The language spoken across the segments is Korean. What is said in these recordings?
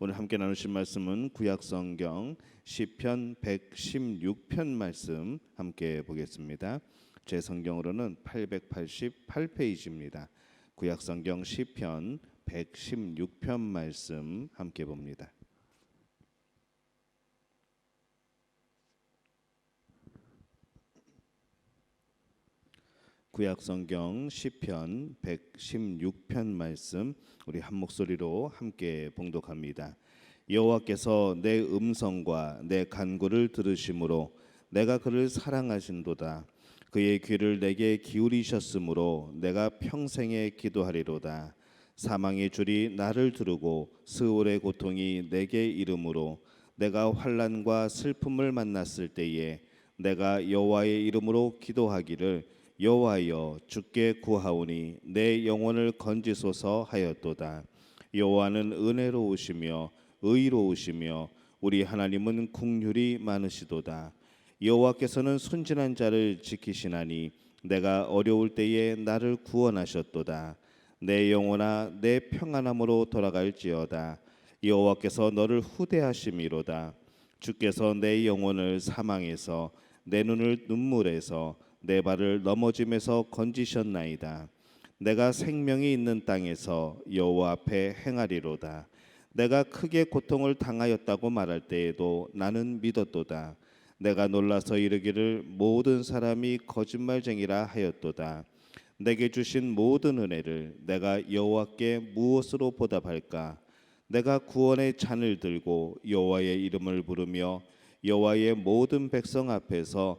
오늘 함께 나누실 말씀은 구약 성경 시편 116편 말씀 함께 보겠습니다. 제 성경으로는 888페이지입니다. 구약 성경 시편 116편 말씀 함께 봅니다. 구약 성경 시편 116편 말씀 우리 한 목소리로 함께 봉독합니다. 여호와께서 내 음성과 내 간구를 들으심으로 내가 그를 사랑하신도다. 그의 귀를 내게 기울이셨으므로 내가 평생에 기도하리로다. 사망의 줄이 나를 두르고 스올의 고통이 내게 이름으로 내가 환란과 슬픔을 만났을 때에 내가 여호와의 이름으로 기도하기를 여호와여 주께 구하오니 내 영혼을 건지소서 하였도다. 여호와는 은혜로우시며 의로우시며 우리 하나님은 국률이 많으시도다. 여호와께서는 순진한 자를 지키시나니 내가 어려울 때에 나를 구원하셨도다. 내 영혼아 내 평안함으로 돌아갈지어다. 여호와께서 너를 후대하심이로다. 주께서 내 영혼을 사망에서 내 눈을 눈물에서 내 발을 넘어짐에서 건지셨나이다. 내가 생명이 있는 땅에서 여호와 앞에 행하리로다. 내가 크게 고통을 당하였다고 말할 때에도 나는 믿었도다. 내가 놀라서 이르기를 모든 사람이 거짓말쟁이라 하였도다. 내게 주신 모든 은혜를 내가 여호와께 무엇으로 보답할까? 내가 구원의 잔을 들고 여호와의 이름을 부르며 여호와의 모든 백성 앞에서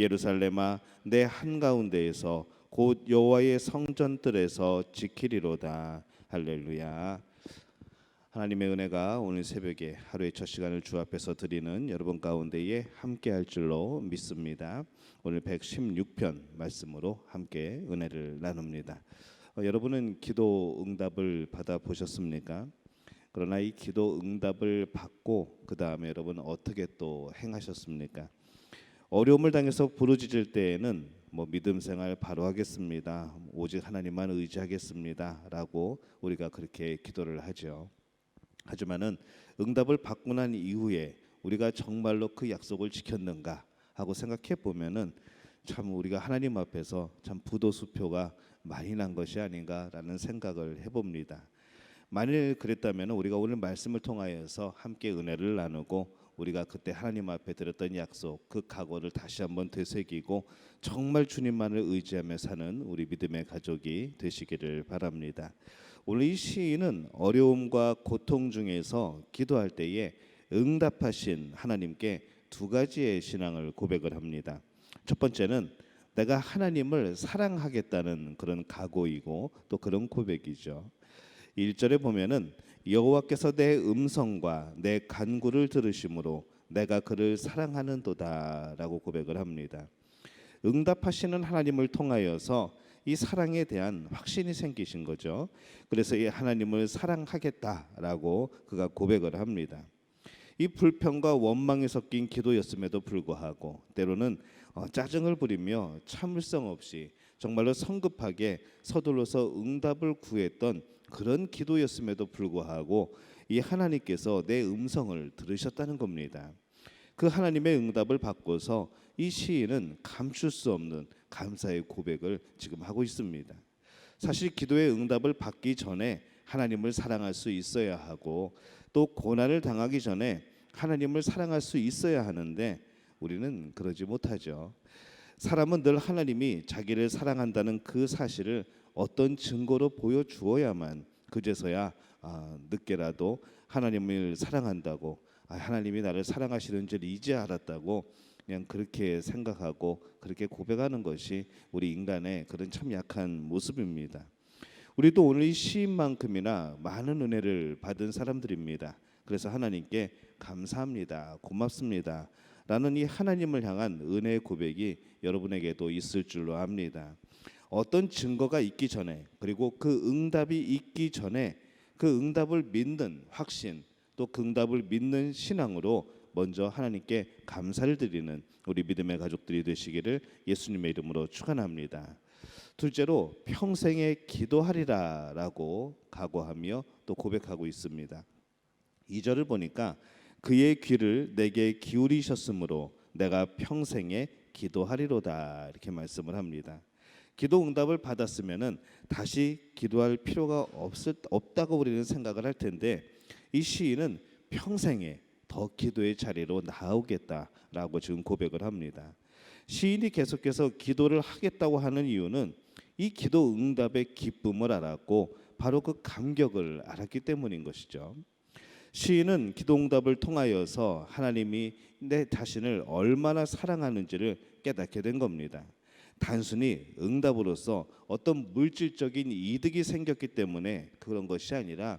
예루살렘아 내 한가운데에서 곧 여호와의 성전들에서 지키리로다. 할렐루야. 하나님의 은혜가 오늘 새벽에 하루의 첫 시간을 주 앞에서 드리는 여러분 가운데에 함께 할 줄로 믿습니다. 오늘 116편 말씀으로 함께 은혜를 나눕니다. 어, 여러분은 기도 응답을 받아 보셨습니까? 그러나 이 기도 응답을 받고 그 다음에 여러분 어떻게 또 행하셨습니까? 어려움을 당해서 부르짖을 때에는 뭐 믿음 생활 바로 하겠습니다. 오직 하나님만 의지하겠습니다라고 우리가 그렇게 기도를 하죠. 하지만은 응답을 받고 난 이후에 우리가 정말로 그 약속을 지켰는가 하고 생각해 보면은 참 우리가 하나님 앞에서 참 부도수표가 많이 난 것이 아닌가라는 생각을 해봅니다. 만일 그랬다면 우리가 오늘 말씀을 통하여서 함께 은혜를 나누고 우리가 그때 하나님 앞에 드렸던 약속 그 각오를 다시 한번 되새기고 정말 주님만을 의지하며 사는 우리 믿음의 가족이 되시기를 바랍니다. 오늘 이 시인은 어려움과 고통 중에서 기도할 때에 응답하신 하나님께 두 가지의 신앙을 고백을 합니다. 첫 번째는 내가 하나님을 사랑하겠다는 그런 각오이고 또 그런 고백이죠. 1절에 보면은 여호와께서 내 음성과 내 간구를 들으심으로 내가 그를 사랑하는도다라고 고백을 합니다. 응답하시는 하나님을 통하여서 이 사랑에 대한 확신이 생기신 거죠. 그래서 이 하나님을 사랑하겠다라고 그가 고백을 합니다. 이 불평과 원망이 섞인 기도였음에도 불구하고 때로는 어, 짜증을 부리며 참을성 없이 정말로 성급하게 서둘러서 응답을 구했던 그런 기도였음에도 불구하고 이 하나님께서 내 음성을 들으셨다는 겁니다. 그 하나님의 응답을 받고서 이 시인은 감출 수 없는 감사의 고백을 지금 하고 있습니다. 사실 기도의 응답을 받기 전에 하나님을 사랑할 수 있어야 하고 또 고난을 당하기 전에 하나님을 사랑할 수 있어야 하는데 우리는 그러지 못하죠. 사람은 늘 하나님이 자기를 사랑한다는 그 사실을 어떤 증거로 보여주어야만 그제서야 아, 늦게라도 하나님을 사랑한다고 아, 하나님이 나를 사랑하시는 줄 이제 알았다고 그냥 그렇게 생각하고 그렇게 고백하는 것이 우리 인간의 그런 참 약한 모습입니다. 우리도 오늘 이 시인만큼이나 많은 은혜를 받은 사람들입니다. 그래서 하나님께 감사합니다. 고맙습니다. 라는 이 하나님을 향한 은혜의 고백이 여러분에게도 있을 줄로 압니다. 어떤 증거가 있기 전에 그리고 그 응답이 있기 전에 그 응답을 믿는 확신 또 그 응답을 믿는 신앙으로 먼저 하나님께 감사를 드리는 우리 믿음의 가족들이 되시기를 예수님의 이름으로 축원합니다. 둘째로 평생에 기도하리라라고 각오하며 또 고백하고 있습니다. 2절을 보니까 그의 귀를 내게 기울이셨으므로 내가 평생에 기도하리로다 이렇게 말씀을 합니다. 기도 응답을 받았으면은 다시 기도할 필요가 없을 없다고 우리는 생각을 할 텐데 이 시인은 평생에 더 기도의 자리로 나오겠다라고 지금 고백을 합니다. 시인이 계속해서 기도를 하겠다고 하는 이유는 이 기도 응답의 기쁨을 알았고 바로 그 감격을 알았기 때문인 것이죠. 시인은 기도응답을 통하여서 하나님이 내 자신을 얼마나 사랑하는지를 깨닫게 된 겁니다. 단순히 응답으로서 어떤 물질적인 이득이 생겼기 때문에 그런 것이 아니라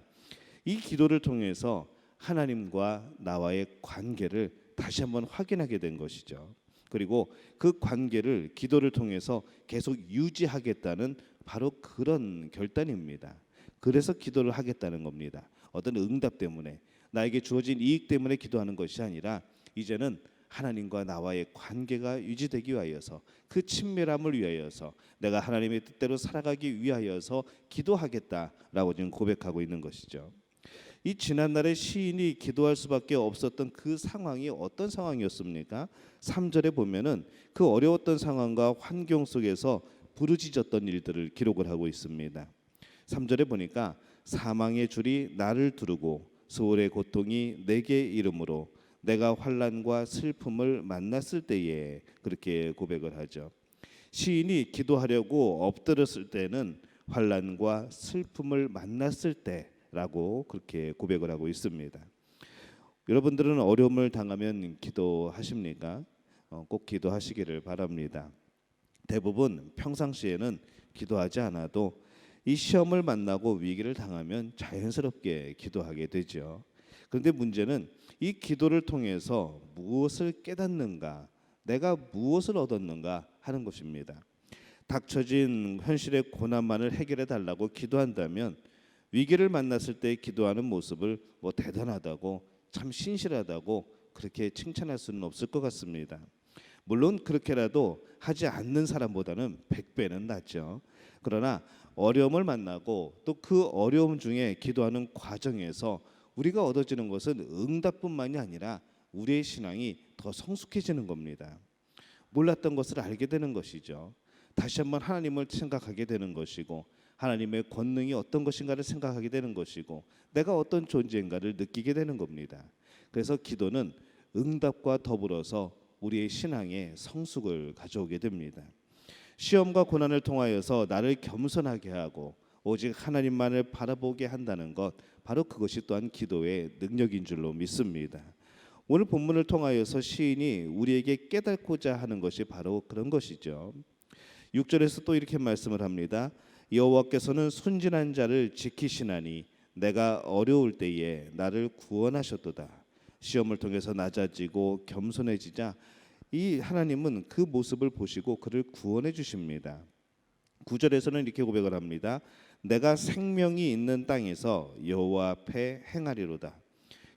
이 기도를 통해서 하나님과 나와의 관계를 다시 한번 확인하게 된 것이죠. 그리고 그 관계를 기도를 통해서 계속 유지하겠다는 바로 그런 결단입니다. 그래서 기도를 하겠다는 겁니다. 어떤 응답 때문에 나에게 주어진 이익 때문에 기도하는 것이 아니라 이제는 하나님과 나와의 관계가 유지되기 위하여서 그 친밀함을 위하여서 내가 하나님의 뜻대로 살아가기 위하여서 기도하겠다라고 지금 고백하고 있는 것이죠. 이 지난날에 시인이 기도할 수밖에 없었던 그 상황이 어떤 상황이었습니까? 3절에 보면은 그 어려웠던 상황과 환경 속에서 부르짖었던 일들을 기록을 하고 있습니다. 3절에 보니까 사망의 줄이 나를 두르고 소울의 고통이 내게 이름으로 내가 환란과 슬픔을 만났을 때에 그렇게 고백을 하죠. 시인이 기도하려고 엎드렸을 때는 환란과 슬픔을 만났을 때라고 그렇게 고백을 하고 있습니다. 여러분들은 어려움을 당하면 기도하십니까? 어, 꼭 기도하시기를 바랍니다. 대부분 평상시에는 기도하지 않아도 이 시험을 만나고 위기를 당하면 자연스럽게 기도하게 되죠. 그런데 문제는 이 기도를 통해서 무엇을 깨닫는가, 내가 무엇을 얻었는가 하는 것입니다. 닥쳐진 현실의 고난만을 해결해 달라고 기도한다면 위기를 만났을 때 기도하는 모습을 뭐 대단하다고 참 신실하다고 그렇게 칭찬할 수는 없을 것 같습니다. 물론 그렇게라도 하지 않는 사람보다는 100배는 낫죠. 그러나 어려움을 만나고 또 그 어려움 중에 기도하는 과정에서 우리가 얻어지는 것은 응답뿐만이 아니라 우리의 신앙이 더 성숙해지는 겁니다. 몰랐던 것을 알게 되는 것이죠. 다시 한번 하나님을 생각하게 되는 것이고 하나님의 권능이 어떤 것인가를 생각하게 되는 것이고 내가 어떤 존재인가를 느끼게 되는 겁니다. 그래서 기도는 응답과 더불어서 우리의 신앙에 성숙을 가져오게 됩니다. 시험과 고난을 통하여서 나를 겸손하게 하고 오직 하나님만을 바라보게 한다는 것 바로 그것이 또한 기도의 능력인 줄로 믿습니다. 오늘 본문을 통하여서 시인이 우리에게 깨닫고자 하는 것이 바로 그런 것이죠. 6절에서 또 이렇게 말씀을 합니다. 여호와께서는 순진한 자를 지키시나니 내가 어려울 때에 나를 구원하셨도다. 시험을 통해서 낮아지고 겸손해지자 이 하나님은 그 모습을 보시고 그를 구원해 주십니다. 9절에서는 이렇게 고백을 합니다. 내가 생명이 있는 땅에서 여호와 앞에 행하리로다.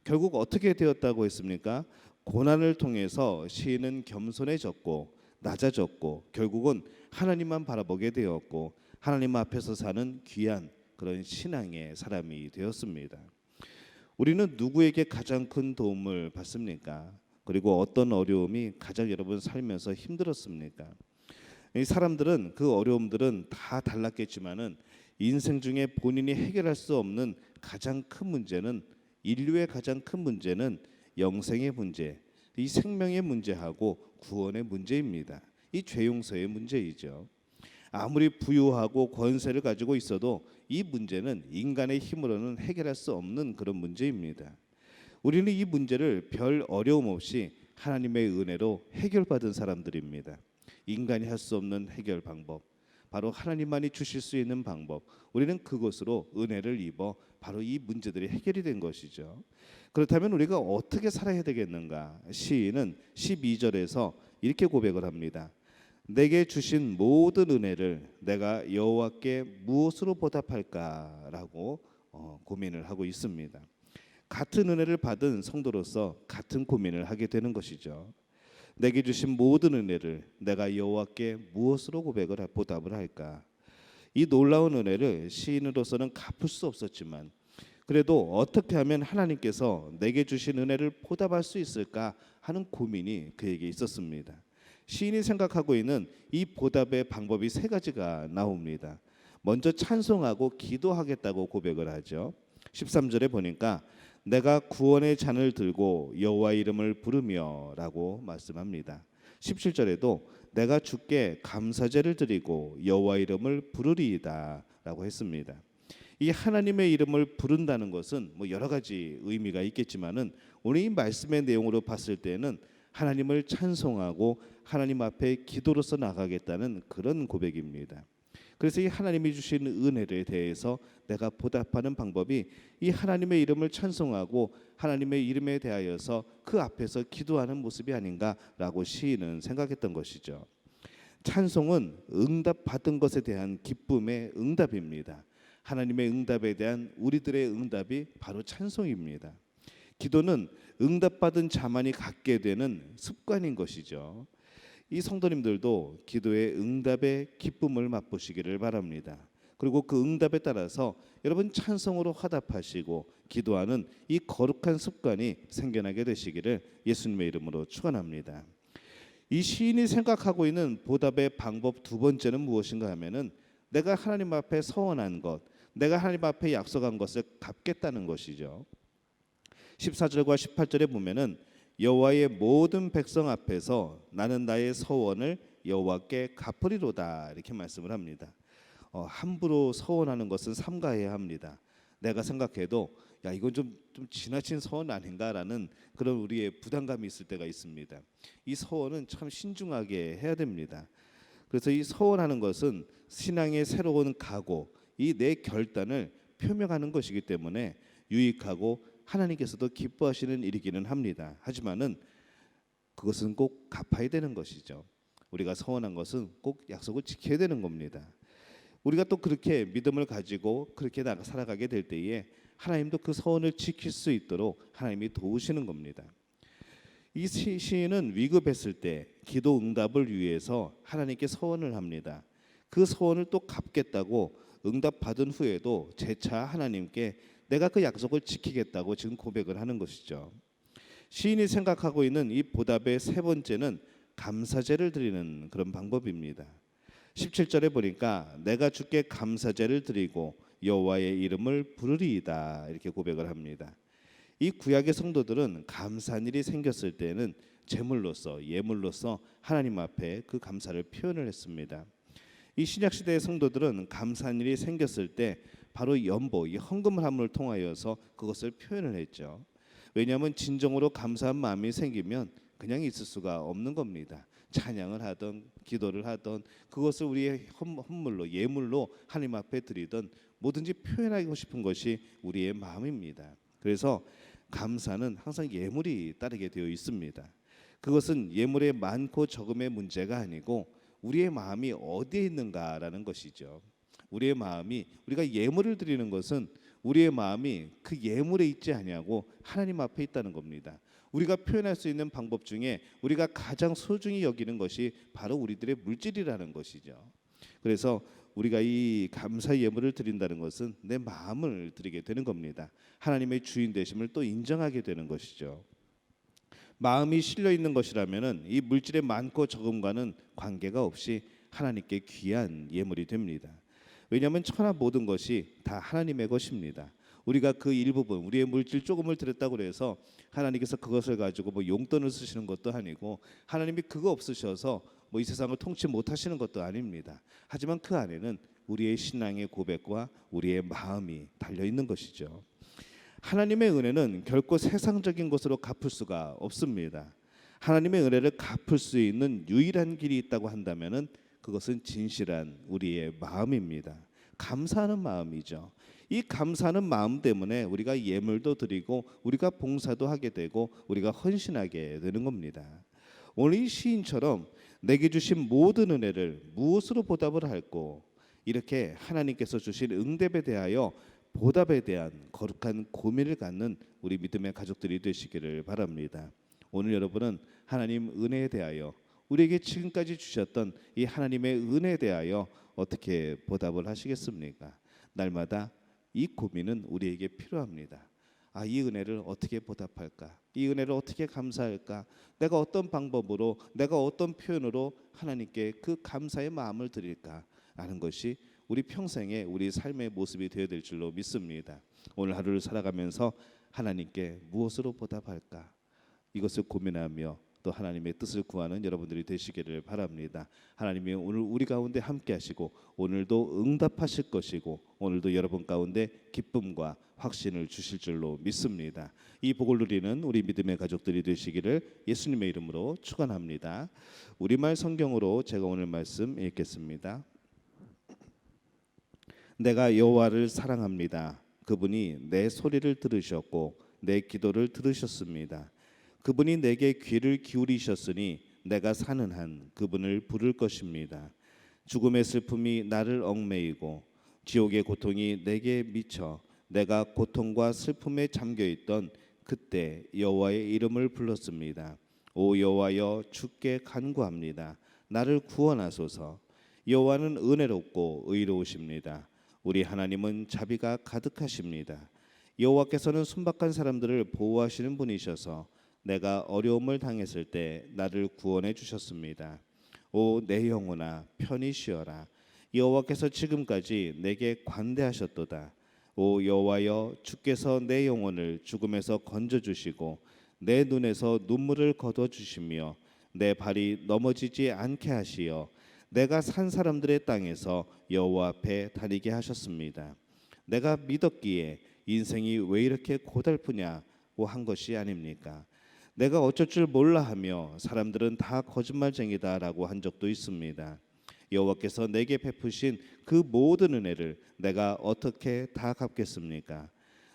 결국 어떻게 되었다고 했습니까? 고난을 통해서 시인은 겸손해졌고 낮아졌고 결국은 하나님만 바라보게 되었고 하나님 앞에서 사는 귀한 그런 신앙의 사람이 되었습니다. 우리는 누구에게 가장 큰 도움을 받습니까? 그리고 어떤 어려움이 가장 여러분 살면서 힘들었습니까? 이 사람들은 그 어려움들은 다 달랐겠지만은 인생 중에 본인이 해결할 수 없는 가장 큰 문제는 인류의 가장 큰 문제는 영생의 문제, 이 생명의 문제하고 구원의 문제입니다. 이 죄용서의 문제이죠. 아무리 부유하고 권세를 가지고 있어도 이 문제는 인간의 힘으로는 해결할 수 없는 그런 문제입니다. 우리는 이 문제를 별 어려움 없이 하나님의 은혜로 해결받은 사람들입니다. 인간이 할 수 없는 해결 방법. 바로 하나님만이 주실 수 있는 방법. 우리는 그것으로 은혜를 입어 바로 이 문제들이 해결이 된 것이죠. 그렇다면 우리가 어떻게 살아야 되겠는가? 시인은 12절에서 이렇게 고백을 합니다. 내게 주신 모든 은혜를 내가 여호와께 무엇으로 보답할까라고 어, 고민을 하고 있습니다. 같은 은혜를 받은 성도로서 같은 고민을 하게 되는 것이죠. 내게 주신 모든 은혜를 내가 여호와께 무엇으로 고백을 할- 보답을 할까? 이 놀라운 은혜를 시인으로서는 갚을 수 없었지만 그래도 어떻게 하면 하나님께서 내게 주신 은혜를 보답할 수 있을까 하는 고민이 그에게 있었습니다. 시인이 생각하고 있는 이 보답의 방법이 세 가지가 나옵니다. 먼저 찬송하고 기도하겠다고 고백을 하죠. 13절에 보니까 내가 구원의 잔을 들고 여호와 이름을 부르며라고 말씀합니다. 17절에도 내가 주께 감사제를 드리고 여호와 이름을 부르리이다라고 했습니다. 이 하나님의 이름을 부른다는 것은 뭐 여러 가지 의미가 있겠지만은 오늘 이 말씀의 내용으로 봤을 때는 하나님을 찬송하고 하나님 앞에 기도로서 나가겠다는 그런 고백입니다. 그래서 이 하나님이 주신 은혜에 대해서 내가 보답하는 방법이 이 하나님의 이름을 찬송하고 하나님의 이름에 대하여서 그 앞에서 기도하는 모습이 아닌가라고 시인은 생각했던 것이죠. 찬송은 응답 받은 것에 대한 기쁨의 응답입니다. 하나님의 응답에 대한 우리들의 응답이 바로 찬송입니다. 기도는 응답받은 자만이 갖게 되는 습관인 것이죠. 이 성도님들도 기도의 응답의 기쁨을 맛보시기를 바랍니다. 그리고 그 응답에 따라서 여러분 찬송으로 화답하시고 기도하는 이 거룩한 습관이 생겨나게 되시기를 예수님의 이름으로 축원합니다. 이 시인이 생각하고 있는 보답의 방법 두 번째는 무엇인가 하면은 내가 하나님 앞에 서원한 것, 내가 하나님 앞에 약속한 것을 갚겠다는 것이죠. 14절과 18절에 보면은 여호와의 모든 백성 앞에서 나는 나의 서원을 여호와께 갚으리로다 이렇게 말씀을 합니다. 어, 함부로 서원하는 것은 삼가해야 합니다. 내가 생각해도 야 이건 좀, 좀 지나친 서원 아닌가라는 그런 우리의 부담감이 있을 때가 있습니다. 이 서원은 참 신중하게 해야 됩니다. 그래서 이 서원하는 것은 신앙의 새로운 각오, 이 내 결단을 표명하는 것이기 때문에 유익하고 하나님께서도 기뻐하시는 일이기는 합니다. 하지만은 그것은 꼭 갚아야 되는 것이죠. 우리가 서원한 것은 꼭 약속을 지켜야 되는 겁니다. 우리가 또 그렇게 믿음을 가지고 그렇게 살아가게 될 때에 하나님도 그 서원을 지킬 수 있도록 하나님이 도우시는 겁니다. 이 시- 시인은 위급했을 때 기도 응답을 위해서 하나님께 서원을 합니다. 그 서원을 또 갚겠다고 응답 받은 후에도 재차 하나님께 내가 그 약속을 지키겠다고 지금 고백을 하는 것이죠. 시인이 생각하고 있는 이 보답의 세 번째는 감사제를 드리는 그런 방법입니다. 17절에 보니까 내가 주께 감사제를 드리고 여호와의 이름을 부르리이다 이렇게 고백을 합니다. 이 구약의 성도들은 감사한 일이 생겼을 때는 제물로서 예물로서 하나님 앞에 그 감사를 표현을 했습니다. 이 신약 시대의 성도들은 감사한 일이 생겼을 때 바로 연보, 이 헌금함을 통하여서 그것을 표현을 했죠. 왜냐하면 진정으로 감사한 마음이 생기면 그냥 있을 수가 없는 겁니다. 찬양을 하던 기도를 하던 그것을 우리의 헌- 헌물로 예물로 하나님 앞에 드리던 뭐든지 표현하고 싶은 것이 우리의 마음입니다. 그래서 감사는 항상 예물이 따르게 되어 있습니다. 그것은 예물의 많고 적음의 문제가 아니고 우리의 마음이 어디에 있는가라는 것이죠. 우리의 마음이 우리가 예물을 드리는 것은 우리의 마음이 그 예물에 있지 아니하고 하나님 앞에 있다는 겁니다. 우리가 표현할 수 있는 방법 중에 우리가 가장 소중히 여기는 것이 바로 우리들의 물질이라는 것이죠. 그래서 우리가 이 감사 예물을 드린다는 것은 내 마음을 드리게 되는 겁니다. 하나님의 주인 되심을 또 인정하게 되는 것이죠. 마음이 실려 있는 것이라면은 이 물질의 많고 적음과는 관계가 없이 하나님께 귀한 예물이 됩니다. 왜냐하면 천하 모든 것이 다 하나님의 것입니다. 우리가 그 일부분 우리의 물질 조금을 드렸다고 해서 하나님께서 그것을 가지고 뭐 용돈을 쓰시는 것도 아니고 하나님이 그거 없으셔서 뭐 이 세상을 통치 못하시는 것도 아닙니다. 하지만 그 안에는 우리의 신앙의 고백과 우리의 마음이 달려 있는 것이죠. 하나님의 은혜는 결코 세상적인 것으로 갚을 수가 없습니다. 하나님의 은혜를 갚을 수 있는 유일한 길이 있다고 한다면은 그것은 진실한 우리의 마음입니다. 감사하는 마음이죠. 이 감사하는 마음 때문에 우리가 예물도 드리고 우리가 봉사도 하게 되고 우리가 헌신하게 되는 겁니다. 오늘 이 시인처럼 내게 주신 모든 은혜를 무엇으로 보답을 할고 이렇게 하나님께서 주신 응답에 대하여 보답에 대한 거룩한 고민을 갖는 우리 믿음의 가족들이 되시기를 바랍니다. 오늘 여러분은 하나님 은혜에 대하여 우리에게 지금까지 주셨던 이 하나님의 은혜에 대하여 어떻게 보답을 하시겠습니까? 날마다 이 고민은 우리에게 필요합니다. 아, 이 은혜를 어떻게 보답할까? 이 은혜를 어떻게 감사할까? 내가 어떤 방법으로, 내가 어떤 표현으로 하나님께 그 감사의 마음을 드릴까? 하는 것이 우리 평생의 우리 삶의 모습이 되어야 될 줄로 믿습니다. 오늘 하루를 살아가면서 하나님께 무엇으로 보답할까? 이것을 고민하며 또 하나님의 뜻을 구하는 여러분들이 되시기를 바랍니다. 하나님이 오늘 우리 가운데 함께 하시고 오늘도 응답하실 것이고 오늘도 여러분 가운데 기쁨과 확신을 주실 줄로 믿습니다. 이 복을 누리는 우리 믿음의 가족들이 되시기를 예수님의 이름으로 축원합니다. 우리말 성경으로 제가 오늘 말씀 읽겠습니다. 내가 여호와를 사랑합니다. 그분이 내 소리를 들으셨고 내 기도를 들으셨습니다. 그분이 내게 귀를 기울이셨으니 내가 사는 한 그분을 부를 것입니다. 죽음의 슬픔이 나를 얽매이고 지옥의 고통이 내게 미쳐 내가 고통과 슬픔에 잠겨 있던 그때 여호와의 이름을 불렀습니다. 오 여호와여 주께 간구합니다. 나를 구원하소서. 여호와는 은혜롭고 의로우십니다. 우리 하나님은 자비가 가득하십니다. 여호와께서는 순박한 사람들을 보호하시는 분이셔서 내가 어려움을 당했을 때 나를 구원해 주셨습니다. 오 내 영혼아 편히 쉬어라. 여호와께서 지금까지 내게 관대하셨도다. 오 여호와여 주께서 내 영혼을 죽음에서 건져 주시고 내 눈에서 눈물을 거둬 주시며 내 발이 넘어지지 않게 하시어 내가 산 사람들의 땅에서 여호와 앞에 다니게 하셨습니다. 내가 믿었기에 인생이 왜 이렇게 고달프냐고 한 것이 아닙니까? 내가 어쩔 줄 몰라 하며 사람들은 다 거짓말쟁이다라고 한 적도 있습니다. 여호와께서 내게 베푸신 그 모든 은혜를 내가 어떻게 다 갚겠습니까?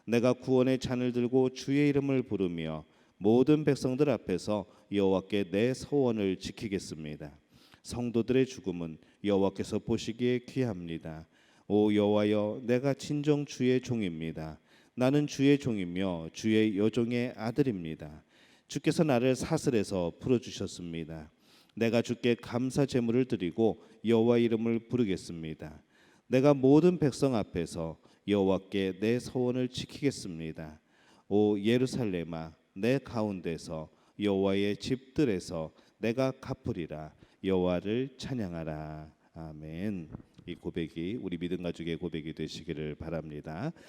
내가 구원의 잔을 들고 주의 이름을 부르며 모든 백성들 앞에서 여호와께 내 소원을 지키겠습니다. 성도들의 죽음은 여호와께서 보시기에 귀합니다. 오 여호와여 내가 진정 주의 종입니다. 나는 주의 종이며 주의 여종의 아들입니다. 주께서 나를 사슬에서 풀어 주셨습니다. 내가 주께 감사 제물을 드리고 여호와 이름을 부르겠습니다. 내가 모든 백성 앞에서 여호와께 내 소원을 지키겠습니다. 오 예루살렘아 내 가운데서 여호와의 집들에서 내가 갚으리라 여호와를 찬양하라 아멘. 이 고백이 우리 믿음 가족의 고백이 되시기를 바랍니다.